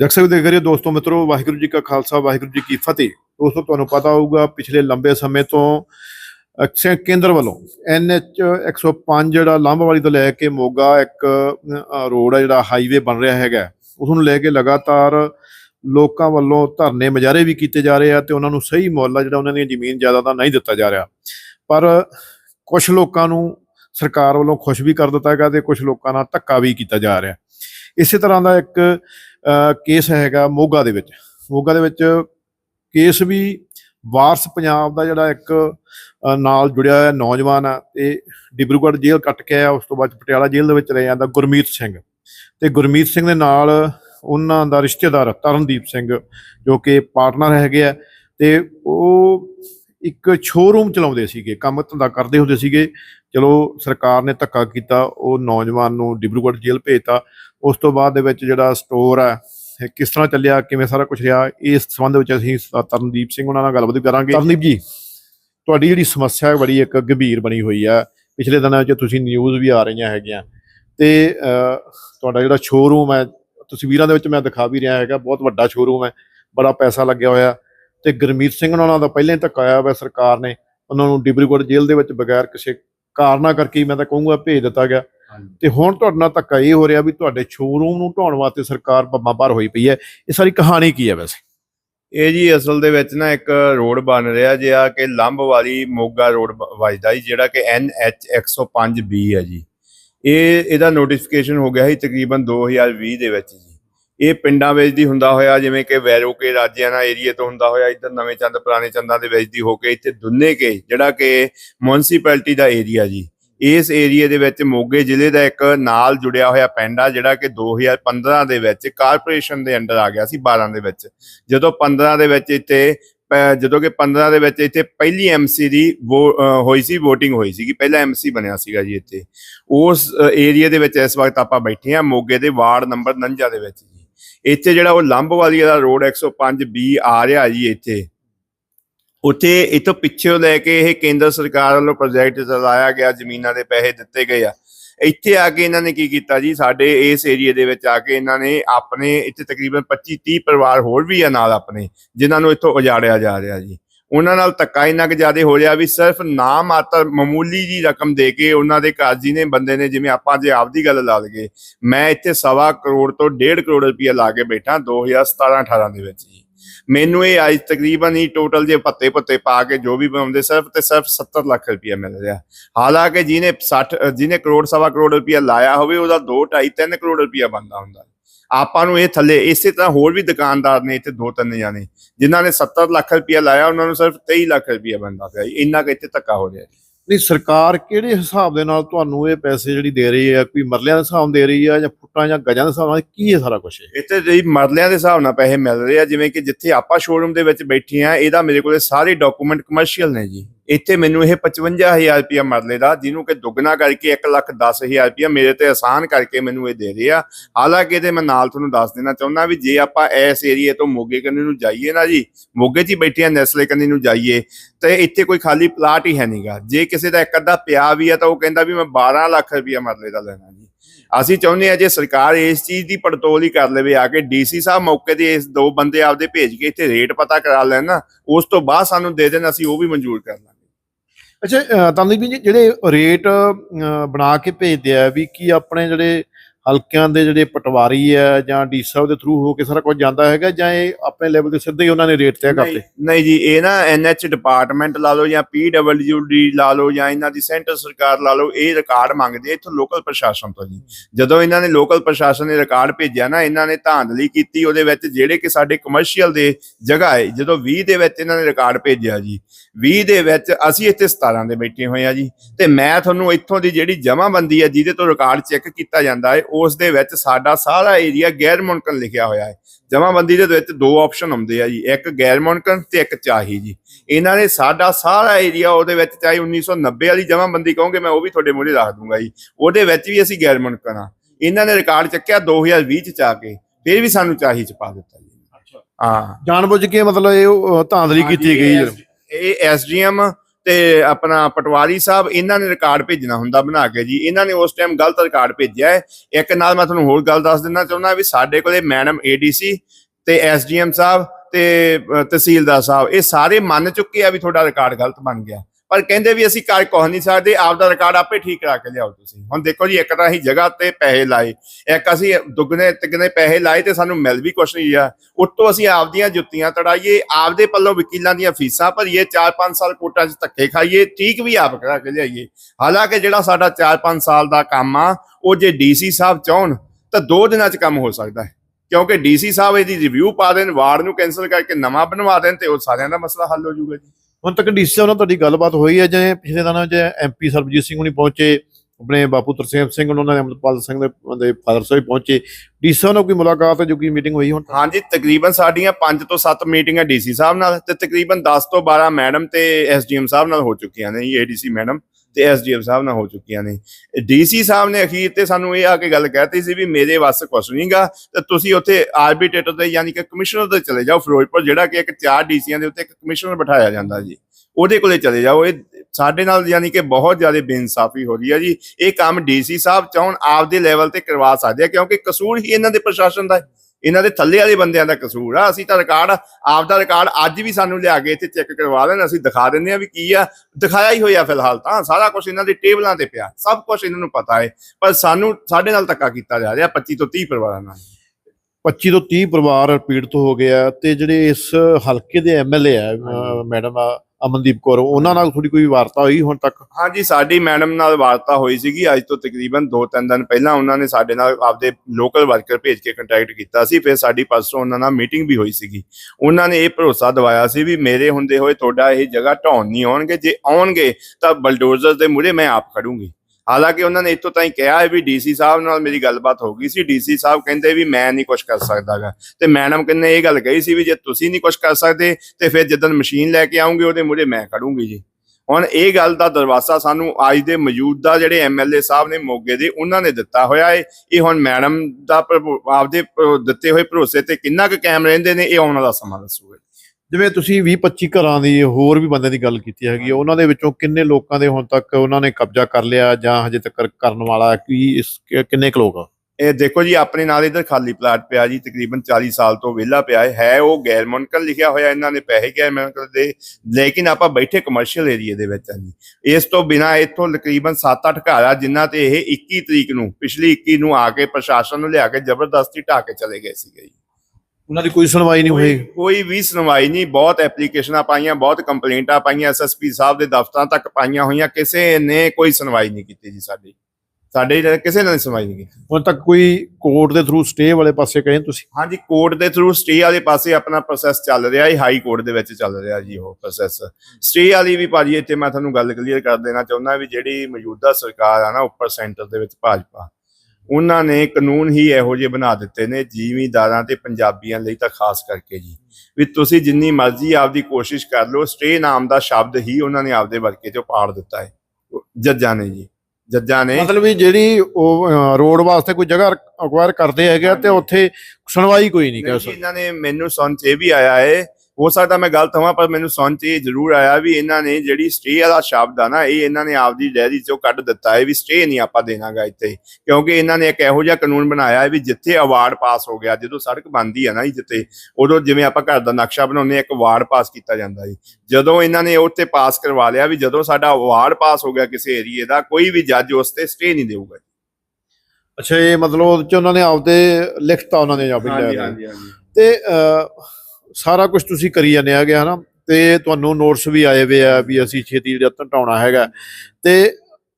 ਜਗਸਰ ਦੇਖ ਰਹੇ ਹੋ ਦੋਸਤੋ ਮਿੱਤਰੋ, ਵਾਹਿਗੁਰੂ ਜੀ ਕਾ ਖਾਲਸਾ, ਵਾਹਿਗੁਰੂ ਜੀ ਕੀ ਫਤਿਹ। ਦੋਸਤੋ, ਤੁਹਾਨੂੰ ਪਤਾ ਹੋਊਗਾ, ਪਿਛਲੇ ਲੰਬੇ ਸਮੇਂ ਤੋਂ ਅਕਸੇ ਕੇਂਦਰ ਵੱਲੋਂ ਐਨਐਚ 105 ਜਿਹੜਾ ਲਾਂਭਵਾਲੀ ਤੋਂ ਲੈ ਕੇ ਮੋਗਾ ਇੱਕ ਰੋਡ ਹੈ ਜਿਹੜਾ ਹਾਈਵੇ ਬਣ ਰਿਹਾ ਹੈਗਾ। ਉਸ ਨੂੰ ਲੈ ਕੇ ਲਗਾਤਾਰ ਲੋਕਾਂ ਵੱਲੋਂ ਧਰਨੇ ਮੁਜ਼ਾਹਰੇ ਵੀ ਕੀਤੇ ਜਾ ਰਹੇ ਆ ਤੇ ਉਹਨਾਂ ਨੂੰ ਸਹੀ ਮੁੱਲ ਜਿਹੜਾ ਉਹਨਾਂ ਦੀ ਜ਼ਮੀਨ ਜ਼ਿਆਦਾ ਤਾਂ ਨਹੀਂ ਦਿੱਤਾ ਜਾ ਰਿਹਾ। ਪਰ ਕੁਝ ਲੋਕਾਂ ਨੂੰ ਸਰਕਾਰ ਵੱਲੋਂ ਖੁਸ਼ ਵੀ ਕਰ ਦਿੱਤਾ ਹੈਗਾ ਤੇ ਕੁਝ ਲੋਕਾਂ ਨਾਲ ਧੱਕਾ ਵੀ ਕੀਤਾ ਜਾ ਰਿਹਾ। ਇਸੇ ਤਰ੍ਹਾਂ ਦਾ ਇੱਕ ਕੇਸ ਹੈਗਾ ਮੋਗਾ ਦੇ ਵਿੱਚ। ਮੋਗਾ ਦੇ ਵਿੱਚ ਕੇਸ ਵੀ ਵਾਰਸ ਪੰਜਾਬ ਦਾ ਜਿਹੜਾ ਇੱਕ ਨਾਲ ਜੁੜਿਆ ਹੋਇਆ ਨੌਜਵਾਨ ਆ ਤੇ ਡਿਬਰੂਗੜ੍ਹ ਜੇਲ੍ਹ ਕੱਟ ਕੇ ਆਇਆ, ਉਸ ਤੋਂ ਬਾਅਦ ਪਟਿਆਲਾ ਜੇਲ੍ਹ ਦੇ ਵਿੱਚ ਰਹਿ ਜਾਂਦਾ ਗੁਰਮੀਤ ਸਿੰਘ। ਤੇ ਗੁਰਮੀਤ ਸਿੰਘ ਦੇ ਨਾਲ ਉਹਨਾਂ ਦਾ ਰਿਸ਼ਤੇਦਾਰ ਤਰਨਦੀਪ ਸਿੰਘ ਜੋ ਕਿ ਪਾਰਟਨਰ ਹੈਗੇ ਆ ਤੇ ਉਹ ਇੱਕ ਸ਼ੋਰੂਮ ਚਲਾਉਂਦੇ ਸੀਗੇ, ਕੰਮ ਧੰਦਾ ਕਰਦੇ ਹੁੰਦੇ ਸੀਗੇ। ਚਲੋ, ਸਰਕਾਰ ਨੇ ਧੱਕਾ ਕੀਤਾ, ਉਹ ਨੌਜਵਾਨ ਨੂੰ ਡਿਬਰੂਗੜ੍ਹ ਜੇਲ੍ਹ ਭੇਜਤਾ। ਉਸ ਤੋਂ ਬਾਅਦ ਦੇ ਵਿੱਚ ਜਿਹੜਾ ਸਟੋਰ ਹੈ ਇਹ ਕਿਸ ਤਰ੍ਹਾਂ ਚੱਲਿਆ ਕਿਵੇਂ ਸਾਰਾ ਕੁਝ ਰਿਹਾ ਇਸ ਸੰਬੰਧ ਵਿੱਚ ਅਸੀਂ ਤਰਨਦੀਪ ਸਿੰਘ ਉਹਨਾਂ ਨਾਲ ਗੱਲਬਾਤ ਕਰਾਂਗੇ। ਤਰਨਦੀਪ ਜੀ। ਤੁਹਾਡੀ ਜਿਹੜੀ ਸਮੱਸਿਆ ਹੈ ਬੜੀ ਇੱਕ ਗੰਭੀਰ ਬਣੀ ਹੋਈ ਆ ਪਿਛਲੇ ਦਿਨਾਂ ਵਿੱਚ ਤੁਸੀਂ ਨਿਊਜ਼ ਵੀ ਆ ਰਹੀਆਂ ਹੈਗੀਆਂ। ਤੇ ਤੁਹਾਡਾ ਜਿਹੜਾ ਸ਼ੋਰੂਮ ਹੈ ਤਸਵੀਰਾਂ ਦੇ ਵਿੱਚ ਮੈਂ ਦਿਖਾ ਵੀ ਰਿਹਾ ਹੈਗਾ ਬਹੁਤ ਵੱਡਾ ਸ਼ੋਰੂਮ ਹੈ ਬੜਾ ਪੈਸਾ ਲੱਗਿਆ ਹੋਇਆ। ਤੇ ਗੁਰਮੀਤ ਸਿੰਘ ਉਹਨਾਂ ਦਾ ਪਹਿਲਾਂ ਹੀ ਧੱਕਾ ਆਇਆ ਵਾ ਸਰਕਾਰ ਨੇ ਉਹਨਾਂ ਨੂੰ ਡਿਬਰੂਗੜ੍ਹ ਜੇਲ੍ਹ ਦੇ ਵਿੱਚ ਬਗੈਰ ਕਿਸੇ ਕਾਰਨਾ ਕਰਕੇ ਹੀ ਮੈਂ ਤਾਂ ਕਹੂੰਗਾ ਭੇਜ ਦਿੱਤਾ ਗਿਆ। ਤੇ ਹੁਣ ਤੁਹਾਡੇ ਨਾਲ ਧੱਕਾ ਇਹ ਹੋ ਰਿਹਾ ਵੀ ਤੁਹਾਡੇ ਸ਼ੋਰੂਮ ਨੂੰ ਢਾਉਣ ਵਾਸਤੇ ਸਰਕਾਰ ਪੰਮਾਂ ਭਰ ਹੋਈ ਪਈ ਹੈ। ਇਹ ਸਾਰੀ ਕਹਾਣੀ ਕੀ ਹੈ ਵੈਸੇ? ਇਹ ਜੀ ਅਸਲ ਦੇ ਵਿੱਚ ਨਾ ਇੱਕ ਰੋਡ ਬਣ ਰਿਹਾ ਜਿਆ ਕਿ ਲੰਬ ਵਾਲੀ ਮੋਗਾ ਰੋਡ ਬ- ਵੱਜਦਾ ਜੀ ਜਿਹੜਾ ਕਿ NH 105B ਹੈ ਜੀ। ਇਹ ਇਹਦਾ ਨੋਟੀਫਿਕੇਸ਼ਨ ਹੋ ਗਿਆ ਸੀ ਤਕਰੀਬਨ 2020 ਦੇ ਵਿੱਚ ਜੀ। ਇਹ ਪਿੰਡਾਂ ਵਿੱਚ ਦੀ ਹੁੰਦਾ ਹੋਇਆ ਜਿਵੇਂ ਕਿ ਵੈਰੋਕੇ ਰਾਜਿਆਨਾ ਏਰੀਏ ਤੋਂ ਹੁੰਦਾ ਹੋਇਆ ਇੱਧਰ ਨਵੇਂ ਚੰਦ ਪੁਰਾਣੇ ਚੰਦਾਂ ਦੇ ਵਿੱਚ ਦੀ ਹੋ ਕੇ ਇੱਥੇ ਦੁੰਨੇ ਕੇ ਜਿਹੜਾ ਕਿ ਮਿਊਨਿਸਪੈਲਿਟੀ ਦਾ ਏਰੀਆ ਜੀ। ਇਸ ਏਰੀਏ ਦੇ ਵਿੱਚ ਮੋਗੇ ਜ਼ਿਲ੍ਹੇ ਦਾ ਇੱਕ ਨਾਲ ਜੁੜਿਆ ਹੋਇਆ ਪਿੰਡ ਆ, ਜਿਹੜਾ ਕਿ 2015 ਦੇ ਵਿੱਚ ਕਾਰਪੋਰੇਸ਼ਨ ਦੇ ਅੰਡਰ ਆ ਗਿਆ ਸੀ 12 ਦੇ ਵਿੱਚ। ਜਦੋਂ 15 ਦੇ ਵਿੱਚ ਇੱਥੇ ਪ- ਜਦੋਂ ਕਿ 15 ਦੇ ਵਿੱਚ ਇੱਥੇ ਪਹਿਲੀ ਐਮਸੀ ਦੀ ਵੋ- ਹੋਈ ਸੀ VOTING ਹੋਈ ਸੀਗੀ, ਪਹਿਲਾ ਐਮਸੀ ਬਣਿਆ ਸੀਗਾ ਜੀ ਇੱਥੇ। ਉਸ ਏਰੀਆ ਦੇ ਵਿੱਚ ਇਸ ਵਕਤ ਆਪਾਂ ਬੈਠੇ ਆ ਮੋਗੇ ਦੇ ਵਾਰਡ ਨੰਬਰ 49 ਦੇ ਵਿੱਚ ਜੀ। ਇੱਥੇ ਜਿਹੜਾ ਉਹ ਲੰਬਵਾਲੀ ਦਾ ਰੋਡ 105 ਬੀ ਆ ਰਿਹਾ ਜੀ ਇੱਥੇ। ਉੱਥੇ ਇਤੋਂ ਪਿੱਛੇ ਲੈ ਕੇ ਇਹ ਕੇਂਦਰ ਸਰਕਾਰ ਵੱਲੋਂ ਪ੍ਰੋਜੈਕਟ ਚਲਾਇਆ ਗਿਆ, ਜ਼ਮੀਨਾਂ ਦੇ ਪੈਸੇ ਦਿੱਤੇ ਗਏ ਆ। ਇੱਥੇ ਆ ਕੇ ਇਹਨਾਂ ਨੇ ਕੀ ਕੀਤਾ ਜੀ? ਸਾਡੇ ਇਸ ਏਰੀਆ ਦੇ ਵਿੱਚ ਆ ਕੇ ਇਹਨਾਂ ਨੇ ਆਪਣੇ ਇੱਥੇ ਤਕਰੀਬਨ 25 30 ਪਰਿਵਾਰ ਹੋਰ ਵੀ ਆ ਨਾਲ ਆਪਣੇ, ਜਿਨ੍ਹਾਂ ਨੂੰ ਇੱਥੋਂ ਉਜਾੜਿਆ ਜਾ ਰਿਹਾ ਜੀ। ਉਹਨਾਂ ਨਾਲ ਧੱਕਾ ਇੰਨਾ ਕੁ ਜ਼ਿਆਦਾ ਹੋ ਰਿਹਾ ਵੀ ਸਿਰਫ ਨਾ ਮਾਤਰ ਮਾਮੂਲੀ ਜੀ ਰਕਮ ਦੇ ਕੇ ਉਹਨਾਂ ਦੇ ਘਰ ਜੀ ਨੇ ਬੰਦੇ ਨੇ, ਜਿਵੇਂ ਆਪਾਂ ਜੇ ਆਪਦੀ ਗੱਲ ਲਾ ਲਈਏ, ਮੈਂ ਇੱਥੇ ਸਵਾ ਕਰੋੜ ਤੋਂ 1.5 ਕਰੋੜ ਰੁਪਇਆ ਲਾ ਕੇ ਬੈਠਾ 2017 18 ਦੇ ਵਿੱਚ ਜੀ। ਮੈਨੂੰ ਇਹ ਅੱਜ ਤਕਰੀਬਨ ਹੀ ਟੋਟਲ ਜੇ ਪੱਤੇ ਪੱਤੇ ਪਾ ਕੇ ਜੋ ਵੀ ਬਣਾਉਂਦੇ, ਸਿਰਫ ਤੇ ਸਿਰਫ 70 ਲੱਖ ਰੁਪਇਆ ਮਿਲ ਰਿਹਾ। ਹਾਲਾਂਕਿ ਜਿਹਨੇ 60 ਜਿਹਨੇ ਕਰੋੜ, ਸਵਾ ਕਰੋੜ ਰੁਪਇਆ ਲਾਇਆ ਹੋਵੇ, ਉਹਦਾ 2 2.5 3 ਕਰੋੜ ਰੁਪਇਆ ਬਣਦਾ ਹੁੰਦਾ। ਆਪਾਂ ਨੂੰ ਇਹ ਥੱਲੇ, ਇਸੇ ਤਰ੍ਹਾਂ ਹੋਰ ਵੀ ਦੁਕਾਨਦਾਰ ਨੇ ਇੱਥੇ ਦੋ ਤਿੰਨ ਜਾਣੇ, ਜਿਨ੍ਹਾਂ ਨੇ 70 ਲੱਖ ਰੁਪਇਆ ਲਾਇਆ, ਉਹਨਾਂ ਨੂੰ ਸਿਰਫ 23 ਲੱਖ ਰੁਪਇਆ ਬਣਦਾ ਪਿਆ। ਇੰਨਾ ਕੁ ਇੱਥੇ ਧੱਕਾ ਹੋ ਰਿਹਾ। ਨਹੀਂ, ਸਰਕਾਰ ਕਿਹੜੇ ਹਿਸਾਬ ਦੇ ਨਾਲ ਤੁਹਾਨੂੰ ਇਹ ਪੈਸੇ ਜਿਹੜੀ ਦੇ ਰਹੀ ਹੈ, ਕੋਈ ਮਰਲਿਆਂ ਦੇ ਹਿਸਾਬ ਨਾਲ ਦੇ ਰਹੀ ਹੈ ਜਾਂ ਫੁੱਟਾਂ ਜਾਂ ਗਜਾਂ ਦੇ ਹਿਸਾਬ ਨਾਲ, ਕੀ ਹੈ ਸਾਰਾ ਕੁਝ ਇੱਥੇ ਜਿਹੜੀ ਮਰਲਿਆਂ ਦੇ ਹਿਸਾਬ ਨਾਲ ਪੈਸੇ ਮਿਲ ਰਹੇ ਆ, ਜਿਵੇਂ ਕਿ ਜਿੱਥੇ ਆਪਾਂ ਸ਼ੋਰੂਮ ਦੇ ਵਿੱਚ ਬੈਠੇ ਆ, ਇਹਦਾ ਮੇਰੇ ਕੋਲੇ ਸਾਰੇ ਡਾਕੂਮੈਂਟ ਕਮਰਸ਼ੀਅਲ ਨੇ ਜੀ। ਇੱਥੇ ਮੈਨੂੰ ਇਹ 55000 ਰੁਪਇਆ ਮਰਲੇ ਦਾ, ਜਿਹਨੂੰ ਕਿ ਦੁੱਗਣਾ ਕਰਕੇ 1 ਲੱਖ 10000 ਰੁਪਇਆ ਮੇਰੇ ਤੇ ਆਸਾਨ ਕਰਕੇ ਮੈਨੂੰ ਇਹ ਦੇ ਰਿਹਾ। ਹਾਲਾਂਕਿ ਤੇ ਮੈਂ ਨਾਲ ਤੁਹਾਨੂੰ ਦੱਸ ਦੇਣਾ ਚਾਹੁੰਦਾ ਵੀ ਜੇ ਆਪਾਂ ਇਸ ਏਰੀਏ ਤੋਂ ਮੋਗੇ ਕੰਨੀ ਨੂੰ ਜਾਈਏ ਨਾ ਜੀ, ਮੋਗੇ 'ਚ ਹੀ ਬੈਠੇ ਆ, ਨੈਸਲੇ ਕੰਨੀ ਨੂੰ ਜਾਈਏ, ਤੇ ਇੱਥੇ ਕੋਈ ਖਾਲੀ ਪਲਾਟ ਹੀ ਹੈ ਨਹੀਂਗਾ। ਜੇ ਕਿਸੇ ਦਾ ਇੱਕ ਅੱਧਾ ਪਿਆ ਵੀ ਆ ਤਾਂ ਉਹ ਕਹਿੰਦਾ ਵੀ ਮੈਂ 12 ਲੱਖ ਰੁਪਇਆ ਮਰਲੇ ਦਾ ਲੈਣਾ ਜੀ। ਅਸੀਂ ਚਾਹੁੰਦੇ ਆ ਜੇ ਸਰਕਾਰ ਇਸ ਚੀਜ਼ ਦੀ ਪੜਤੋਲ ਹੀ ਕਰ ਲਵੇ ਆ ਕੇ ਡੀਸੀ ਸਾਹਿਬ ਮੌਕੇ ਤੇ ਇਸ ਦੋ ਬੰਦੇ ਆਪਦੇ ਭੇਜ ਕੇ ਇੱਥੇ ਰੇਟ ਪਤਾ ਕਰਾ ਲੈਣ ਨਾ, ਉਸ ਤੋਂ ਬਾਅਦ ਸਾਨੂੰ ਦੇ ਦੇਣ, ਅਸੀਂ ਉਹ ਵੀ ਮਨਜ਼ੂਰ ਕਰ ਲਾਂਗੇ। ਅੱਛਾ ਤਨਦੀਪ ਜੀ ਜਿਹੜੇ ਰੇਟ ਬਣਾ ਕੇ ਭੇਜਦੇ ਆ ਵੀ ਕੀ ਆਪਣੇ ਜਿਹੜੇ ਹਲਕਿਆਂ ਦੇ ਜਿਹੜੇ ਪਟਵਾਰੀ ਹੈ ਜਾਂ ਡੀ ਸਾਹਿਬ ਦੇ ਥਰੂ ਹੋ ਕੇ ਸਾਰਾ ਕੁਝ ਜਾਂਦਾ ਹੈਗਾ ਜਾਂ ਇਹ ਆਪਣੇ ਲੈਵਲ ਤੇ ਸਿੱਧੇ ਹੀ ਉਹਨਾਂ ਨੇ ਰੇਟ ਤੈਅ ਕਰਤੇ? ਨਹੀਂ ਜੀ, ਇਹ ਨਾ ਐਨਐਚ ਡਿਪਾਰਟਮੈਂਟ ਲਾ ਲਓ ਜਾਂ ਪੀਡਬਲਯੂਡੀ ਲਾ ਲਓ ਜਾਂ ਇਹਨਾਂ ਦੀ ਸੈਂਟਰ ਸਰਕਾਰ ਲਾ ਲਓ, ਇਹ ਰਿਕਾਰਡ ਮੰਗਦੇ ਇੱਥੋਂ ਲੋਕਲ ਪ੍ਰਸ਼ਾਸਨ ਤੋਂ ਜੀ। ਜਦੋਂ ਇਹਨਾਂ ਨੇ ਲੋਕਲ ਪ੍ਰਸ਼ਾਸਨ ਨੇ ਰਿਕਾਰਡ ਭੇਜਿਆ ਨਾ, ਇਹਨਾਂ ਨੇ ਧਾਂਦਲੀ ਕੀਤੀ, ਉਹਦੇ ਵਿੱਚ ਜਿਹੜੇ ਕਿ ਸਾਡੇ ਕਮਰਸ਼ੀਅਲ ਦੇ ਜਗ੍ਹਾ ਹੈ, ਜਦੋਂ 20 ਦੇ ਵਿੱਚ ਇਹਨਾਂ ਨੇ ਰਿਕਾਰਡ ਭੇਜਿਆ ਜੀ 20 ਦੇ ਵਿੱਚ ਅਸੀਂ ਇੱਥੇ 17 ਦੇ ਬੈਠੇ ਹੋਏ ਆ ਜੀ। ਤੇ ਮੈਂ ਤੁਹਾਨੂੰ ਇੱਥੋਂ ਦੀ ਜਿਹੜੀ ਜਮਾਬੰਦੀ ਹੈ, ਜਿਹਦੇ ਤੋਂ ਰਿਕਾਰਡ ਚੈੱਕ ਕੀਤਾ ਜਾਂਦਾ ਹੈ ਉਸ ਦੇ ਵਿੱਚ ਸਾਡਾ ਸਾਰਾ ਏਰੀਆ ਗੈਰ ਮੁਨਕਨ ਲਿਖਿਆ ਹੋਇਆ ਹੈ। ਜਮਾਬੰਦੀ ਦੇ ਵਿੱਚ ਦੋ ਆਪਸ਼ਨ ਆਉਂਦੇ ਆ ਜੀ ਇੱਕ ਗੈਰ ਮੁਨਕਨ ਤੇ ਇੱਕ ਚਾਹੀ ਜੀ। ਇਹਨਾਂ ਨੇ ਸਾਡਾ ਸਾਰਾ ਏਰੀਆ ਉਹਦੇ ਵਿੱਚ ਚਾਹੇ 1990 ਵਾਲੀ ਜਮਾਬੰਦੀ ਕਹੋਗੇ ਮੈਂ ਉਹ ਵੀ ਤੁਹਾਡੇ ਮੂਹਰੇ ਰੱਖ ਦੂੰਗਾ ਜੀ। ਉਹਦੇ ਵਿੱਚ ਵੀ ਅਸੀਂ ਗੈਰ ਮੁਨਕਨ ਆ। ਇਹਨਾਂ ਨੇ ਰਿਕਾਰਡ ਚੱਕਿਆ 2020 ਚ ਚਾ ਕੇ ਫਿਰ ਵੀ ਸਾਨੂੰ ਚਾਹੀ ਚ ਪਾ ਦਿੱਤਾ ਜੀ। ਹਾਂ। ਜਾਣਬੁੱਝ ਕੇ ਮਤਲਬ ਇਹ ਧਾਂਦਲੀ ਕੀਤੀ ਗਈ। ਇਹ ਐਸਡੀਐਮ ਤੇ ਆਪਣਾ ਪਟਵਾਰੀ ਸਾਹਿਬ, ਇਹਨਾਂ ਨੇ ਰਿਕਾਰਡ ਭੇਜਣਾ ਹੁੰਦਾ ਬਣਾ ਕੇ ਜੀ। ਇਹਨਾਂ ਨੇ ਉਸ ਟਾਈਮ ਗਲਤ ਰਿਕਾਰਡ ਭੇਜਿਆ ਹੈ। ਇੱਕ ਨਾਲ ਮੈਂ ਤੁਹਾਨੂੰ ਹੋਰ ਗੱਲ ਦੱਸ ਦਿੰਦਾ ਚਾਹੁੰਦਾ ਵੀ ਸਾਡੇ ਕੋਲੇ ਮੈਡਮ ਏਡੀਸੀ ਤੇ ਐਸਡੀਐਮ ਸਾਹਿਬ ਤੇ ਤਹਿਸੀਲਦਾਰ ਸਾਹਿਬ, ਇਹ ਸਾਰੇ ਮੰਨ ਚੁੱਕੇ ਆ ਵੀ ਤੁਹਾਡਾ ਰਿਕਾਰਡ ਗਲਤ ਬਣ ਗਿਆ। ਪਰ ਕਹਿੰਦੇ ਵੀ ਅਸੀਂ ਘਰ ਕੁਛ ਨਹੀਂ ਸਕਦੇ ਆਪ ਦਾ ਰਿਕਾਰਡ ਆਪੇ ਠੀਕ ਕਰਾ ਕੇ ਲਿਆਓ ਤੁਸੀਂ। ਹੁਣ ਦੇਖੋ ਜੀ, ਇੱਕ ਤਾਂ ਅਸੀਂ ਜਗ੍ਹਾ ਤੇ ਪੈਸੇ ਲਾਏ, ਇੱਕ ਅਸੀਂ ਦੁੱਗਣੇ ਤਿੱਗਣੇ ਪੈਸੇ ਲਾਏ ਤੇ ਸਾਨੂੰ ਮਿਲ ਵੀ ਕੁਛ ਨਹੀਂ ਆ। ਉੱਤੋਂ ਅਸੀਂ ਆਪਦੀਆਂ ਜੁੱਤੀਆਂ ਤੜਾਈਏ, ਆਪਦੇ ਪੱਲੋਂ ਵਕੀਲਾਂ ਦੀਆਂ ਫੀਸਾਂ ਭਰੀਏ 4-5 ਸਾਲ ਕੋਟਾਂ 'ਚ ਧੱਕੇ ਖਾਈਏ, ਠੀਕ ਵੀ ਆਪ ਕਰਾ ਕੇ ਲਿਆਈਏ। ਹਾਲਾਂਕਿ ਜਿਹੜਾ ਸਾਡਾ 4-5 ਸਾਲ ਦਾ ਕੰਮ ਆ, ਉਹ ਜੇ ਡੀਸੀ ਸਾਹਿਬ ਚਾਹਣ, ਤਾਂ ਦੋ ਦਿਨਾਂ 'ਚ ਕੰਮ ਹੋ ਸਕਦਾ ਹੈ। ਕਿਉਂਕਿ ਡੀਸੀ ਸਾਹਿਬ ਇਹਦੀ ਰਿਵਿਊ ਪਾ ਦੇਣ, ਵਾਰਡ ਨੂੰ ਕੈਨਸਲ ਕਰਕੇ ਨਵਾਂ ਬਣਵਾ ਦੇਣ ਤੇ ਉਹ ਸਾਰਿਆਂ ਦਾ ਮਸਲਾ ਹੱਲ ਹੋ ਜਾਊਗਾ ਜੀ। ਹੁਣ ਤੱਕ ਡੀਸੀ ਸਾਹਿਬ ਨਾਲ ਤੁਹਾਡੀ ਗੱਲਬਾਤ ਹੋਈ ਹੈ, ਜਿਵੇਂ ਪਿਛਲੇ ਦਿਨਾਂ 'ਚ ਐਮਪੀ ਸਰਬਜੀਤ ਸਿੰਘ ਹੁਣੀ ਪਹੁੰਚੇ, ਆਪਣੇ ਬਾਪੂ ਤਰਸੇਮ ਸਿੰਘ ਉਹਨਾਂ ਦੇ ਅਮਰਪਾਲ ਸਿੰਘ ਦੇ ਫਾਦਰ ਸਾਹਿਬ ਵੀ ਪਹੁੰਚੇ। ਡੀਸੀ ਸਾਹਿਬ ਨਾਲ ਕੋਈ ਮੁਲਾਕਾਤ ਜੋ ਕੋਈ ਮੀਟਿੰਗ ਹੋਈ ਹੁਣ ਹਾਂਜੀ, ਤਕਰੀਬਨ ਸਾਡੀਆਂ 5 ਤੋਂ 7 ਮੀਟਿੰਗਾਂ ਡੀਸੀ ਸਾਹਿਬ ਨਾਲ, ਤੇ ਤਕਰੀਬਨ 10 ਤੋਂ 12 ਮੈਡਮ ਤੇ ਐਸਡੀਐਮ ਸਾਹਿਬ ਨਾਲ ਹੋ ਚੁੱਕੀਆਂ ਨੇ ਏਡੀਸੀ ਮੈਡਮ। ਤੇ ਐਸਡੀਐਮ ਸਾਹਿਬ ਨਾਲ ਹੋ ਚੁੱਕੀਆਂ ਨੇ। ਡੀਸੀ ਸਾਹਿਬ ਨੇ ਅਖੀਰ ਤੇ ਸਾਨੂੰ ਇਹ ਆ ਕੇ ਗੱਲ ਕਹਿਤੀ ਸੀ ਵੀ ਮੇਰੇ ਵੱਸ ਕੁਛ ਨਹੀਂਗਾ, ਤੇ ਤੁਸੀਂ ਉੱਥੇ ਆਰਬਿਟ੍ਰੇਟਰ ਤੇ ਯਾਨੀ ਕਿ ਕਮਿਸ਼ਨਰ ਤੇ ਚਲੇ ਜਾਓ ਫਿਰੋਜ਼ਪੁਰ, ਜਿਹੜਾ ਕਿ ਇੱਕ ਚਾਰ ਡੀਸੀਆਂ ਦੇ ਉੱਤੇ ਇੱਕ ਕਮਿਸ਼ਨਰ ਬਿਠਾਇਆ ਜਾਂਦਾ ਜੀ। ਉਹਦੇ ਕੋਲੇ ਚਲੇ ਜਾਓ। ਇਹ ਸਾਡੇ ਨਾਲ ਯਾਨੀ ਕਿ ਬਹੁਤ ਜ਼ਿਆਦਾ ਬੇਇਨਸਾਫੀ ਹੋ ਰਹੀ ਹੈ ਜੀ। ਇਹ ਕੰਮ ਡੀਸੀ ਸਾਹਿਬ ਚਾਹਣ ਆਪਦੇ ਲੈਵਲ ਤੇ ਕਰਵਾ ਸਕਦੇ ਆ, ਕਿਉਂਕਿ ਕਸੂਰ ਹੀ ਇਹਨਾਂ ਦੇ ਪ੍ਰਸ਼ਾਸਨ ਦਾ ਹੈ। ਇਹਨਾਂ ਦੇ ਥੱਲੇ ਵਾਲੇ ਬੰਦਿਆਂ ਦਾ ਕਸੂਰ ਆ। ਅਸੀਂ ਤਾਂ ਰਿਕਾਰਡ ਆਪਦਾ ਰਿਕਾਰਡ ਅੱਜ ਵੀ ਸਾਨੂੰ ਲਿਆ ਕੇ ਇੱਥੇ ਚੈੱਕ ਕਰਵਾ ਦੇਣ ਅਸੀਂ ਦਿਖਾ ਦਿੰਦੇ ਆ ਵੀ ਕੀ ਆ। ਦਿਖਾਇਆ ਹੀ ਹੋਇਆ ਫਿਲਹਾਲ ਤਾਂ। ਸਾਰਾ ਕੁਝ ਇਹਨਾਂ ਦੇ ਟੇਬਲਾਂ ਤੇ ਪਿਆ। ਸਭ ਕੁਝ ਇਹਨਾਂ ਨੂੰ ਪਤਾ ਹੈ। ਪਰ ਸਾਨੂੰ ਸਾਡੇ ਨਾਲ ਧੱਕਾ ਕੀਤਾ ਜਾ ਰਿਹਾ 25 ਤੋਂ 30 ਪਰਿਵਾਰਾਂ ਨਾਲ। 25 ਤੋਂ 30 ਪਰਿਵਾਰ ਪੀੜਤ ਹੋ ਗਏ ਆ ਤੇ ਜਿਹੜੇ ਇਸ ਹਲਕੇ ਦੇ ਐਮਐਲਏ ਆ ਅ, ਮੈਡਮ ਆ, ਅਮਨਦੀਪ ਕੌਰ, ਉਹਨਾਂ ਨਾਲ ਤੁਹਾਡੀ ਕੋਈ ਵਾਰਤਾ ਹੋਈ ਹੁਣ ਤੱਕ? ਹਾਂਜੀ, ਸਾਡੀ ਮੈਡਮ ਨਾਲ ਵਾਰਤਾ ਹੋਈ ਸੀਗੀ। ਅੱਜ ਤੋਂ ਤਕਰੀਬਨ 2-3 ਦਿਨ ਪਹਿਲਾਂ ਉਹਨਾਂ ਨੇ ਸਾਡੇ ਨਾਲ ਆਪਦੇ ਲੋਕਲ ਵਰਕਰ ਭੇਜ ਕੇ ਕੰਟੈਕਟ ਕੀਤਾ ਸੀ। ਫਿਰ ਸਾਡੀ ਪਰਸੋਂ ਉਹਨਾਂ ਨਾਲ ਮੀਟਿੰਗ ਵੀ ਹੋਈ ਸੀਗੀ। ਉਹਨਾਂ ਨੇ ਇਹ ਭਰੋਸਾ ਦਿਵਾਇਆ ਸੀ ਵੀ ਮੇਰੇ ਹੁੰਦੇ ਹੋਏ ਤੁਹਾਡਾ ਇਹ ਜਗ੍ਹਾ ਢਾਉਣ ਨਹੀਂ ਆਉਣਗੇ। ਜੇ ਆਉਣਗੇ ਤਾਂ ਬਲਡੋਜ਼ਰ ਦੇ ਮੂਹਰੇ ਮੈਂ ਆਪ ਖੜੂੰਗੀ। ਹਾਲਾਂਕਿ ਉਹਨਾਂ ਨੇ ਇੱਥੋਂ ਤਾਈਂ ਕਿਹਾ ਹੈ ਵੀ ਡੀਸੀ ਸਾਹਿਬ ਨਾਲ ਮੇਰੀ ਗੱਲਬਾਤ ਹੋ ਗਈ ਸੀ। ਡੀਸੀ ਸਾਹਿਬ ਕਹਿੰਦੇ ਵੀ ਮੈਂ ਨਹੀਂ ਕੁਝ ਕਰ ਸਕਦਾਗਾ। ਤੇ ਮੈਡਮ ਕਹਿੰਨੇ ਇਹ ਗੱਲ ਕਹੀ ਸੀ ਵੀ ਜੇ ਤੁਸੀਂ ਨਹੀਂ ਕੁਝ ਕਰ ਸਕਦੇ, ਤੇ ਫਿਰ ਜਦੋਂ ਮਸ਼ੀਨ ਲੈ ਕੇ ਆਉਂਗੇ, ਉਹਦੇ ਮੂਹਰੇ ਮੈਂ ਖੜੂੰਗੀ ਜੀ। ਹੁਣ ਇਹ ਗੱਲ ਦਾ ਦਰਵਾਜ਼ਾ ਸਾਨੂੰ ਅੱਜ ਦੇ ਮੌਜੂਦਾ ਜਿਹੜੇ ਐਮਐਲਏ ਸਾਹਿਬ ਨੇ ਮੋਗੇ ਦੇ, ਉਹਨਾਂ ਨੇ ਦਿੱਤਾ ਹੋਇਆ ਹੈ ਇਹ ਹੁਣ ਮੈਡਮ ਦਾ ਆਪਦੇ ਦਿੱਤੇ ਹੋਏ ਭਰੋਸੇ ਤੇ ਕਿੰਨਾ ਕੁ ਕਾਇਮ ਰਹਿੰਦੇ ਨੇ, ਇਹ ਆਉਣ ਵਾਲਾ ਸਮਾਂ ਦੱਸੂਗਾ ਜਿਵੇਂ ਤੁਸੀਂ 20 25 ਘਰਾਂ ਦੀ ਹੋਰ ਵੀ ਬੰਦੇ ਦੀ ਗੱਲ ਕੀਤੀ ਹੈਗੀ ਉਹਨਾਂ ਦੇ ਵਿੱਚੋਂ ਕਿੰਨੇ ਲੋਕਾਂ ਦੇ ਹੁਣ ਤੱਕ ਉਹਨਾਂ ਨੇ ਕਬਜ਼ਾ ਕਰ ਲਿਆ ਜਾਂ ਹਜੇ ਤੱਕ ਕਰਨ ਵਾਲਾ ਕੀ ਇਸ ਕਿੰਨੇ ਕੁ ਲੋਕ ਆ? ਇਹ ਦੇਖੋ ਜੀ ਆਪਣੇ ਨਾਲ ਇਧਰ ਖਾਲੀ ਪਲਾਟ ਪਿਆ ਜੀ ਤਕਰੀਬਨ 40 ਸਾਲ ਤੋਂ ਵਿਹਲਾ ਪਿਆ ਹੈ। ਹੈ ਉਹ ਗੈਰ ਮੁਨਕਰ ਲਿਖਿਆ ਹੋਇਆ ਇਹਨਾਂ ਨੇ ਪੈਸੇ ਗੈਰ ਮੁਨਕਰ ਦੇ ਲੇਕਿਨ ਆਪਾਂ ਬੈਠੇ ਕਮਰਸ਼ੀਅਲ ਏਰੀਆ ਦੇ ਵਿੱਚ ਹਾਂ ਜੀ। ਇਸ ਤੋਂ ਬਿਨਾ ਇੱਥੋਂ ਤਕਰੀਬਨ 7-8 ਘਰ ਆ ਜਿਨ੍ਹਾਂ ਤੇ ਇਹ 21 ਤਰੀਕ ਨੂੰ ਪਿਛਲੀ 21 ਨੂੰ ਆ ਕੇ ਪ੍ਰਸ਼ਾਸਨ ਨੂੰ ਲਿਆ ਕੇ ਜ਼ਬਰਦਸਤੀ ਢਾ ਕੇ ਚਲੇ ਗਏ ਸੀਗੇ ਜੀ। ਉਹਨਾਂ ਦੀ ਕੋਈ ਸੁਣਵਾਈ ਨਹੀਂ ਹੋਈ। ਕੋਈ ਵੀ ਸੁਣਵਾਈ ਨਹੀਂ। ਬਹੁਤ ਐਪਲੀਕੇਸ਼ਨਾਂ ਪਾਈਆਂ ਬਹੁਤ ਕੰਪਲੇਂਟਾਂ ਪਾਈਆਂ ਐਸਐਸਪੀ ਸਾਹਿਬ ਦੇ ਦਫ਼ਤਰਾਂ ਤੱਕ ਪਾਈਆਂ ਹੋਈਆਂ। ਕਿਸੇ ਨੇ ਕੋਈ ਸੁਣਵਾਈ ਨਹੀਂ ਕੀਤੀ ਜੀ ਸਾਡੀ। ਸਾਡੇ ਜਿਹੜੇ ਕਿਸੇ ਨੇ ਸੁਣਵਾਈ ਨਹੀਂ ਕੀਤੀ। ਹੁਣ ਤੱਕ ਕੋਈ ਕੋਰਟ ਦੇ ਥਰੂ ਸਟੇ ਵਾਲੇ ਪਾਸੇ ਕਹੇ ਤੁਸੀਂ? ਹਾਂਜੀ ਕੋਰਟ ਦੇ ਥਰੂ ਸਟੇ ਵਾਲੇ ਪਾਸੇ ਆਪਣਾ ਪ੍ਰੋਸੈਸ ਚੱਲ ਰਿਹਾ ਹੈ। ਹਾਈ ਕੋਰਟ ਦੇ ਵਿੱਚ ਚੱਲ ਰਿਹਾ ਜੀ ਉਹ ਪ੍ਰੋਸੈਸ ਸਟੇ ਵਾਲੀ ਵੀ ਭਾਜੀ ਇੱਥੇ ਮੈਂ ਤੁਹਾਨੂੰ ਗੱਲ ਕਲੀਅਰ ਕਰ ਦੇਣਾ ਚਾਹੁੰਦਾ ਵੀ ਜਿਹੜੀ ਮੌਜੂਦਾ ਸਰਕਾਰ ਆ ਨਾ ਉੱਪਰ ਸੈਂਟਰ ਦੇ ਵਿੱਚ ਭਾਜਪਾ ਉਹਨਾਂ ਨੇ ਕਾਨੂੰਨ ਹੀ ਇਹੋ ਜਿਹੇ ਬਣਾ ਦਿੱਤੇ ਨੇ ਜੀਵੀਦਾਰਾਂ ਤੇ ਪੰਜਾਬੀਆਂ ਲਈ ਤਾਂ ਖਾਸ ਕਰਕੇ ਜੀ। ਵੀ ਤੁਸੀਂ ਜਿੰਨੀ ਮਰਜ਼ੀ ਆਪਦੀ ਕੋਸ਼ਿਸ਼ ਕਰ ਲਓ ਸਟੇ ਨਾਮ ਦਾ ਸ਼ਬਦ ਹੀ ਉਹਨਾਂ ਨੇ ਆਪਦੇ ਵਰਕੇ ਚੋਂ ਪਾੜ ਦਿੱਤਾ ਹੈ। ਜੱਜਾਂ ਨੇ ਜੀ। ਜੱਜਾਂ ਨੇ ਮਤਲਬ ਵੀ ਜਿਹੜੀ ਉਹ ਰੋਡ ਵਾਸਤੇ ਕੋਈ ਜਗ੍ਹਾ ਅਕਵਾਇਰ ਕਰਦੇ ਹੈਗੇ ਤੇ ਉੱਥੇ ਸੁਣਵਾਈ ਕੋਈ ਨਹੀਂ ਕਹਿ ਨਹੀਂ ਜੀ, ਸਕਦੇ। ਇਹਨਾਂ ਨੇ ਮੈਨੂੰ ਸੁਣ ਚ ਇਹ ਵੀ ਆਇਆ ਹੈ ਹੋ ਸਕਦਾ ਮੈਂ ਗਲਤ ਹੋਵਾਂ ਪਰ ਮੈਨੂੰ ਸੁਣ ਇਹ ਜ਼ਰੂਰ ਆਇਆ ਵੀ ਇਹਨਾਂ ਨੇ ਜਿਹੜੀ ਸਟੇ ਵਾਲਾ ਸ਼ਬਦ ਆ ਨਾ ਇਹ ਇਹਨਾਂ ਨੇ ਆਪਦੀ ਡੈਰੀ ਚੋਂ ਕੱਢ ਦਿੱਤਾ ਹੈ ਵੀ ਸਟੇ ਨਹੀਂ ਆਪਾਂ ਦੇਣਾਗਾ ਇੱਥੇ। ਕਿਉਂਕਿ ਇਹਨਾਂ ਨੇ ਇੱਕ ਇਹੋ ਜਿਹਾ ਕਾਨੂੰਨ ਬਣਾਇਆ ਹੈ ਵੀ ਜਿੱਥੇ ਅਵਾਰਡ ਪਾਸ ਹੋ ਗਿਆ ਜਦੋਂ ਸੜਕ ਬਣਦੀ ਆ ਨਾ ਜੀ ਜਿੱਥੇ ਉਦੋਂ ਜਿਵੇਂ ਆਪਾਂ ਘਰ ਦਾ ਨਕਸ਼ਾ ਬਣਾਉਂਦੇ ਹਾਂ, ਇੱਕ ਅਵਾਰਡ ਪਾਸ ਕੀਤਾ ਜਾਂਦਾ ਜੀ। ਜਦੋਂ ਇਹਨਾਂ ਨੇ ਉੱਥੇ ਪਾਸ ਕਰਵਾ ਲਿਆ ਵੀ ਜਦੋਂ ਸਾਡਾ ਅਵਾਰਡ ਪਾਸ ਹੋ ਗਿਆ ਕਿਸੇ ਏਰੀਏ ਦਾ ਕੋਈ ਵੀ ਜੱਜ ਉਸ ਤੇ ਸਟੇ ਨਹੀਂ ਦੇਊਗਾ। ਅੱਛਾ ਇਹ ਮਤਲਬ ਉਹਦੇ ਚ ਉਹਨਾਂ ਨੇ ਆਪਦੇ ਲਿਖਤਾ ਉਹਨਾਂ ਨੇ ਦਿੱਤਾ। ਹਾਂਜੀ ਤੇ ਸਾਰਾ ਕੁਝ ਤੁਸੀਂ ਕਰੀ ਜਾਂਦੇ ਹੈਗੇ ਹਨਾ ਤੇ ਤੁਹਾਨੂੰ ਨੋਟਸ ਵੀ ਆਏ ਵੇ ਆ ਵੀ ਅਸੀਂ ਛੇਤੀ ਜਿਹੜਾ ਢਾਉਣਾ ਹੈਗਾ। ਤੇ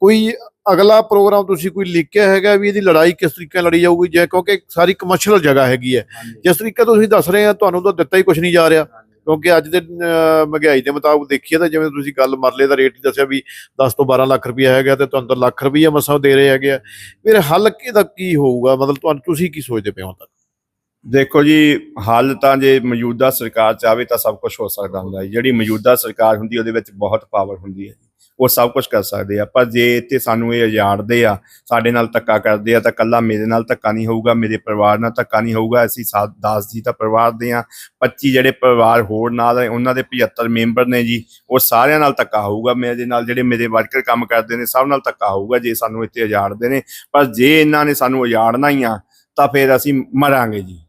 ਕੋਈ ਅਗਲਾ ਪ੍ਰੋਗਰਾਮ ਤੁਸੀਂ ਕੋਈ ਲਿਖਿਆ ਹੈਗਾ ਵੀ ਇਹਦੀ ਲੜਾਈ ਕਿਸ ਤਰੀਕੇ ਲੜੀ ਜਾਊਗੀ ਜੇ ਕਿਉਂਕਿ ਸਾਰੀ ਕਮਰਸ਼ੀਅਲ ਜਗ੍ਹਾ ਹੈਗੀ ਹੈ। ਜਿਸ ਤਰੀਕੇ ਤੋਂ ਤੁਸੀਂ ਦੱਸ ਰਹੇ ਆ ਤੁਹਾਨੂੰ ਤਾਂ ਦਿੱਤਾ ਹੀ ਕੁਝ ਨਹੀਂ ਜਾ ਰਿਹਾ। ਕਿਉਂਕਿ ਅੱਜ ਦੇ ਮਹਿੰਗਾਈ ਦੇ ਮੁਤਾਬਕ ਦੇਖੀਏ ਤਾਂ ਜਿਵੇਂ ਤੁਸੀਂ ਗੱਲ ਮਰਲੇ ਦਾ ਰੇਟ ਹੀ ਦੱਸਿਆ ਵੀ 10 ਤੋਂ 12 ਲੱਖ ਰੁਪਇਆ ਹੈਗਾ ਤੇ ਤੁਹਾਨੂੰ ਤਾਂ ਲੱਖ ਰੁਪਇਆ ਮਸਾਂ ਦੇ ਰਹੇ ਹੈਗੇ ਆ। ਫਿਰ ਹੱਲ ਕਿਹਦਾ ਕੀ ਹੋਊਗਾ? ਮਤਲਬ ਤੁਹਾਨੂੰ ਤੁਸੀਂ ਕੀ ਸੋਚਦੇ ਪਏ ਹੋ ਤੱਕ? ਦੇਖੋ ਜੀ, ਹੱਲ ਤਾਂ ਜੇ ਮੌਜੂਦਾ ਸਰਕਾਰ ਚਾਹਵੇ ਤਾਂ ਸਭ ਕੁਝ ਹੋ ਸਕਦਾ ਹੁੰਦਾ ਹੈ ਜਿਹੜੀ ਮੌਜੂਦਾ ਸਰਕਾਰ ਹੁੰਦੀ, ਉਹਦੇ ਵਿੱਚ ਬਹੁਤ ਪਾਵਰ ਹੁੰਦੀ ਹੈ ਉਹ ਸਭ ਕੁਝ ਕਰ ਸਕਦੇ ਆ। ਪਰ ਜੇ ਇੱਥੇ ਸਾਨੂੰ ਇਹ ਉਜਾੜਦੇ ਆ, ਸਾਡੇ ਨਾਲ ਧੱਕਾ ਕਰਦੇ ਆ ਤਾਂ ਕੱਲਾ ਮੇਰੇ ਨਾਲ ਧੱਕਾ ਨਹੀਂ ਹੋਊਗਾ, ਮੇਰੇ ਪਰਿਵਾਰ ਨਾਲ ਧੱਕਾ ਨਹੀਂ ਹੋਊਗਾ। ਅਸੀਂ ਸਾ- ਦਾਸ ਜੀ ਤਾਂ ਪਰਿਵਾਰ ਦੇ ਆ। 25 ਜਿਹੜੇ ਪਰਿਵਾਰ ਹੋਰ ਨਾਲ ਉਹਨਾਂ ਦੇ 75 ਮੈਂਬਰ ਨੇ ਜੀ, ਉਹ ਸਾਰਿਆਂ ਨਾਲ ਧੱਕਾ ਹੋਊਗਾ। ਮੇਰੇ ਨਾਲ ਜਿਹੜੇ ਮੇਰੇ ਵਰਕਰ ਕੰਮ ਕਰਦੇ ਨੇ, ਸਭ ਨਾਲ ਧੱਕਾ ਹੋਊਗਾ ਜੇ ਸਾਨੂੰ ਇੱਥੇ ਉਜਾੜਦੇ ਨੇ। ਪਰ ਜੇ ਇਹਨਾਂ ਨੇ ਸਾਨੂੰ ਉਜਾੜਨਾ ਹੀ ਆ, ਤਾਂ ਫਿਰ ਅਸੀਂ ਮਰਾਂਗੇ ਜੀ।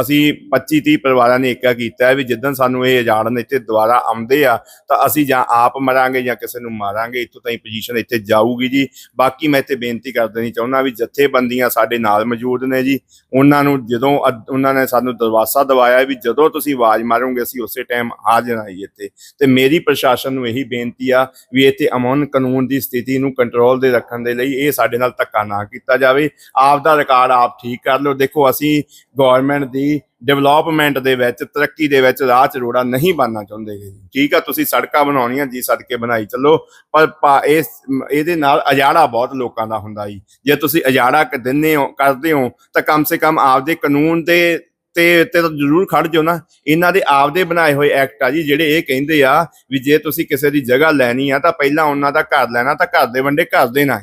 ਅਸੀਂ 25 30 ਪਰਿਵਾਰਾਂ ਨੇ ਏਕਾ ਕੀਤਾ ਹੈ ਵੀ ਜਿੱਦਣ ਸਾਨੂੰ ਇਹ ਉਜਾੜਨ ਇੱਥੇ ਦੁਬਾਰਾ ਆਉਂਦੇ ਆ, ਤਾਂ ਅਸੀਂ ਜਾਂ ਆਪ ਮਰਾਂਗੇ ਜਾਂ ਕਿਸੇ ਨੂੰ ਮਾਰਾਂਗੇ, ਇੱਥੋਂ ਤਾਈਂ ਪੋਜੀਸ਼ਨ ਇੱਥੇ ਜਾਊਗੀ ਜੀ। ਬਾਕੀ ਮੈਂ ਇੱਥੇ ਬੇਨਤੀ ਕਰ ਦੇਣੀ ਚਾਹੁੰਦਾ ਵੀ ਜਥੇਬੰਦੀਆਂ ਸਾਡੇ ਨਾਲ ਮੌਜੂਦ ਨੇ ਜੀ। ਉਹਨਾਂ ਨੂੰ ਜਦੋਂ ਅਦ- ਉਹਨਾਂ ਨੇ ਸਾਨੂੰ ਦਰਵਾਜ਼ਾ ਦਵਾਇਆ ਵੀ ਜਦੋਂ ਤੁਸੀਂ ਆਵਾਜ਼ ਮਾਰੋਗੇ, ਅਸੀਂ ਉਸੇ ਟਾਈਮ ਆ ਜਾਣਾ ਜੀ ਇੱਥੇ। ਤੇ ਮੇਰੀ ਪ੍ਰਸ਼ਾਸਨ ਨੂੰ ਇਹੀ ਬੇਨਤੀ ਆ ਵੀ ਇੱਥੇ ਅਮਨ ਕਾਨੂੰਨ ਦੀ ਸਥਿਤੀ ਨੂੰ ਕੰਟਰੋਲ ਦੇ ਰੱਖਣ ਦੇ ਲਈ ਇਹ ਸਾਡੇ ਨਾਲ ਧੱਕਾ ਨਾ ਕੀਤਾ ਜਾਵੇ। ਆਪ ਦਾ ਰਿਕਾਰਡ ਆਪ ਠੀਕ ਕਰ ਲਓ। ਦੇਖੋ, ਅਸੀਂ ਗਵਰਨਮੈਂਟ ਦੀ ਡਿਵੈਲਪਮੈਂਟ ਦੇ ਵਿੱਚ, ਤਰੱਕੀ ਦੇ ਵਿੱਚ ਰਾਹ ਚ ਰੋੜਾ ਨਹੀਂ ਬਣਨਾ ਚਾਹੁੰਦੇ ਜੀ। ਠੀਕ ਆ, ਤੁਸੀਂ ਸੜਕਾਂ ਬਣਾਉਣੀਆਂ ਜੀ ਸੜਕੇ ਬਣਾਈ ਚੱਲੋ। ਪਰ ਇਸ, ਇਹਦੇ ਨਾਲ ਅਜਾੜਾ ਬਹੁਤ ਲੋਕਾਂ ਦਾ ਹੁੰਦਾ ਜੀ। ਜੇ ਤੁਸੀਂ ਅਜਾੜਾ ਦਿੰਦੇ ਹੋ, ਕਰਦੇ ਹੋ, ਤਾਂ ਕਮ ਸੇ ਕਮ ਆਪਦੇ ਕਾਨੂੰਨ ਦੇ ਤੇ ਤੇ ਤਾਂ ਜ਼ਰੂਰ ਖੜ ਜਾਓ ਨਾ। ਇਹਨਾਂ ਦੇ ਆਪਦੇ ਬਣਾਏ ਹੋਏ ਐਕਟ ਆ ਜੀ, ਜਿਹੜੇ ਇਹ ਕਹਿੰਦੇ ਆ ਵੀ ਜੇ ਤੁਸੀਂ ਕਿਸੇ ਦੀ ਜਗ੍ਹਾ ਲੈਣੀ ਆ, ਤਾਂ ਪਹਿਲਾਂ ਉਹਨਾਂ ਦਾ ਘਰ ਲੈਣਾ, ਤਾਂ ਘਰ ਦੇ ਵੰਡੇ ਘਰ ਦੇਣਾ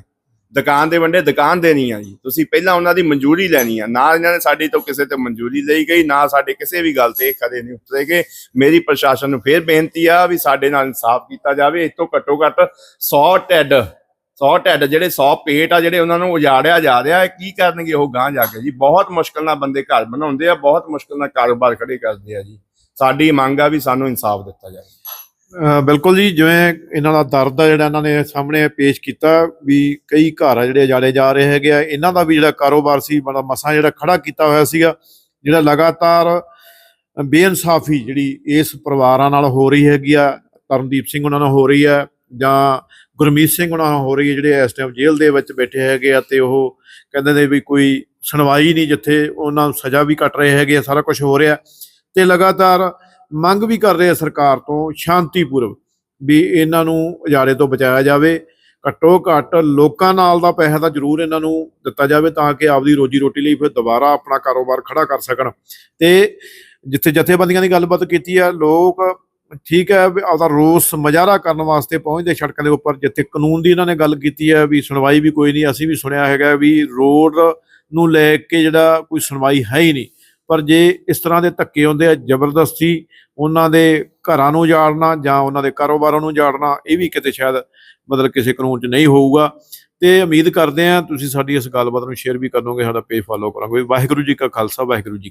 ਦੁਕਾਨ ਦੇ ਵੰਡੇ ਦੁਕਾਨ ਦੇਣੀ ਆ ਜੀ। ਤੁਸੀਂ ਪਹਿਲਾਂ ਉਹਨਾਂ ਦੀ ਮਨਜ਼ੂਰੀ ਲੈਣੀ ਆ। ਨਾ ਇਹਨਾਂ ਨੇ ਸਾਡੀ ਤੋਂ ਕਿਸੇ ਤੋਂ ਮਨਜ਼ੂਰੀ ਲਈ ਗਈ, ਨਾ ਸਾਡੇ ਕਿਸੇ ਵੀ ਗੱਲ ਤੇ ਇਹ ਖੜੇ ਨਹੀਂ ਉਤਰੇਗੇ। ਮੇਰੀ ਪ੍ਰਸ਼ਾਸਨ ਨੂੰ ਫੇਰ ਬੇਨਤੀ ਆ ਵੀ ਸਾਡੇ ਨਾਲ ਇਨਸਾਫ ਕੀਤਾ ਜਾਵੇ। ਇਸ ਤੋਂ ਘੱਟੋ ਘੱਟ 100 ਟੈਡ 100 ਟੈਡ ਜਿਹੜੇ 100 ਪੇਟ ਆ ਜਿਹੜੇ ਉਹਨਾਂ ਨੂੰ ਉਜਾੜਿਆ ਜਾ ਰਿਹਾ ਹੈ। ਕੀ ਕਰਨਗੇ ਉਹ ਗਾਂ ਜਾ ਕੇ ਜੀ? ਬਹੁਤ ਮੁਸ਼ਕਲ ਨਾਲ ਬੰਦੇ ਘਰ ਬਣਾਉਂਦੇ ਆ, ਬਹੁਤ ਮੁਸ਼ਕਲ ਨਾਲ ਕਾਰੋਬਾਰ ਖੜੇ ਕਰਦੇ ਆ ਜੀ। ਸਾਡੀ ਮੰਗ ਆ ਵੀ ਸਾਨੂੰ ਇਨਸਾਫ ਦਿੱਤਾ ਜਾਵੇ। ਬਿਲਕੁਲ ਜੀ, ਜਿਵੇਂ ਇਹਨਾਂ ਦਾ ਦਰਦ ਆ ਜਿਹੜਾ ਇਹਨਾਂ ਨੇ ਸਾਹਮਣੇ ਪੇਸ਼ ਕੀਤਾ ਵੀ ਕਈ ਘਰ ਆ ਜਿਹੜੇ ਉਜਾੜੇ ਜਾ ਰਹੇ ਹੈਗੇ ਆ, ਇਹਨਾਂ ਦਾ ਵੀ ਜਿਹੜਾ ਕਾਰੋਬਾਰ ਸੀ ਬੜਾ ਮਸਾਂ ਜਿਹੜਾ ਖੜਾ ਕੀਤਾ ਹੋਇਆ ਸੀਗਾ, ਜਿਹੜਾ ਲਗਾਤਾਰ ਬੇਇਨਸਾਫੀ ਜਿਹੜੀ ਇਸ ਪਰਿਵਾਰਾਂ ਨਾਲ ਹੋ ਰਹੀ ਹੈਗੀ ਆ, ਤਰਨਦੀਪ ਸਿੰਘ ਉਹਨਾਂ ਨਾਲ ਹੋ ਰਹੀ ਹੈ ਜਾਂ ਗੁਰਮੀਤ ਸਿੰਘ ਉਹਨਾਂ ਨਾਲ ਹੋ ਰਹੀ ਹੈ ਜਿਹੜੇ ਇਸ ਟਾਈਮ ਜੇਲ੍ਹ ਦੇ ਵਿੱਚ ਬੈਠੇ ਹੈਗੇ ਆ, ਤੇ ਉਹ ਕਹਿੰਦੇ ਨੇ ਵੀ ਕੋਈ ਸੁਣਵਾਈ ਨਹੀਂ ਜਿੱਥੇ ਉਹਨਾਂ ਨੂੰ ਸਜ਼ਾ ਵੀ ਕੱਟ ਰਹੇ ਹੈਗੇ ਆ, ਸਾਰਾ ਕੁਝ ਹੋ ਰਿਹਾ, ਤੇ ਲਗਾਤਾਰ ਮੰਗ ਵੀ ਕਰ ਰਹੇ ਆ ਸਰਕਾਰ ਤੋਂ ਸ਼ਾਂਤੀਪੂਰਵ ਵੀ ਇਹਨਾਂ ਨੂੰ ਉਜਾੜੇ ਤੋਂ ਬਚਾਇਆ ਜਾਵੇ। ਘੱਟੋ ਘੱਟ ਲੋਕਾਂ ਨਾਲ ਦਾ ਪੈਸਾ ਤਾਂ ਜ਼ਰੂਰ ਇਹਨਾਂ ਨੂੰ ਦਿੱਤਾ ਜਾਵੇ ਤਾਂ ਕਿ ਆਪਦੀ ਰੋਜੀ ਰੋਟੀ ਲਈ ਫਿਰ ਦੁਬਾਰਾ ਆਪਣਾ ਕਾਰੋਬਾਰ ਖੜਾ ਕਰ ਸਕਣ। ਤੇ ਜਿੱਥੇ ਜਥੇਬੰਦੀਆਂ ਦੀ ਗੱਲਬਾਤ ਕੀਤੀ ਹੈ ਲੋਕ ਠੀਕ ਹੈ ਵੀ ਆਪਦਾ ਰੋਸ ਮੁਜ਼ਾਹਰਾ ਕਰਨ ਵਾਸਤੇ ਪਹੁੰਚਦੇ ਸੜਕਾਂ ਦੇ ਉੱਪਰ। ਜਿੱਥੇ ਕਾਨੂੰਨ ਦੀ ਇਹਨਾਂ ਨੇ ਗੱਲ ਕੀਤੀ ਹੈ ਵੀ ਸੁਣਵਾਈ ਵੀ ਕੋਈ ਨਹੀਂ, ਅਸੀਂ ਵੀ ਸੁਣਿਆ ਹੈਗਾ ਵੀ ਰੋਡ ਨੂੰ ਲੈ ਕੇ ਜਿਹੜਾ ਕੋਈ ਸੁਣਵਾਈ ਹੈ ਹੀ ਨਹੀਂ। ਪਰ ਜੇ ਇਸ ਤਰ੍ਹਾਂ ਦੇ ਧੱਕੇ ਹੁੰਦੇ ਆ, ਜ਼ਬਰਦਸਤੀ ਉਹਨਾਂ ਦੇ ਘਰਾਂ ਨੂੰ ਜਾੜਨਾ ਜਾਂ ਉਹਨਾਂ ਦੇ ਕਾਰੋਬਾਰਾਂ ਨੂੰ ਜਾੜਨਾ ਇਹ ਵੀ ਕਿਤੇ ਸ਼ਾਇਦ ਮਤਲਬ ਕਿਸੇ ਕਾਨੂੰਨ 'ਚ ਨਹੀਂ ਹੋਊਗਾ। ਤੇ ਉਮੀਦ ਕਰਦੇ ਆ ਤੁਸੀਂ ਸਾਡੀ ਇਸ ਗੱਲਬਾਤ ਨੂੰ ਸ਼ੇਅਰ ਵੀ ਕਰੋਗੇ ਸਾਡਾ ਪੇਜ ਫਾਲੋ ਕਰੋਗੇ। ਵਾਹਿਗੁਰੂ ਜੀ ਕਾ ਖਾਲਸਾ, ਵਾਹਿਗੁਰੂ ਜੀ